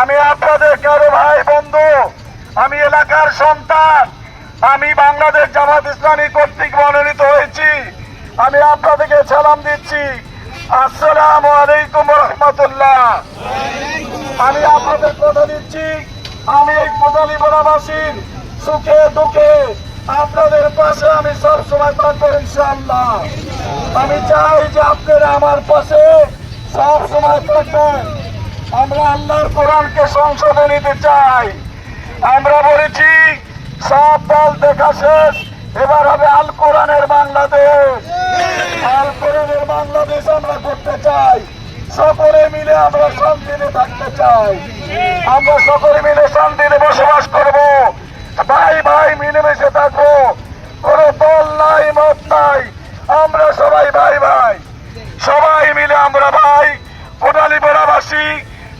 আমি আপনাদের কারও ভাই, বন্ধু। আমি এলাকার সন্তান। আমি বাংলাদেশ জামাত ইসলামী কর্তৃক মনোনীত হয়েছি। আমি আপনাদেরকে সালাম দিচ্ছি। আসসালাম আলাইকুম রহমতুল্লাহ। আমি আপনাদের কথা দিচ্ছি। আমি এই কোটালি বনাবাসীর সুখে দুঃখে আপনাদের পাশে আমি সব সময় থাকব ইনশাআল্লাহ। আমি চাই যে আপনারা আমার পাশে সব সময় থাকবেন। আমরা আল্লাহর কোরআনকে সংশোধন নিতে চাই। আমরা বলেছি, সব দল দেখা শেষ, এবার হবে আল কোরআনের বাংলাদেশ। আল কোরআনের বাংলাদেশ আমরা করতে চাই। সকলে মিলে আমরা শান্তিতে থাকতে চাই। আমরা সকলে মিলে শান্তিতে বসবাস করব। ভাই ভাই মিলেমিশে থাকব। কোনো দল নাই, মত নাই। আমরা সবাই ভাই ভাই। সবাই মিলে আমরা ভাই কোটালি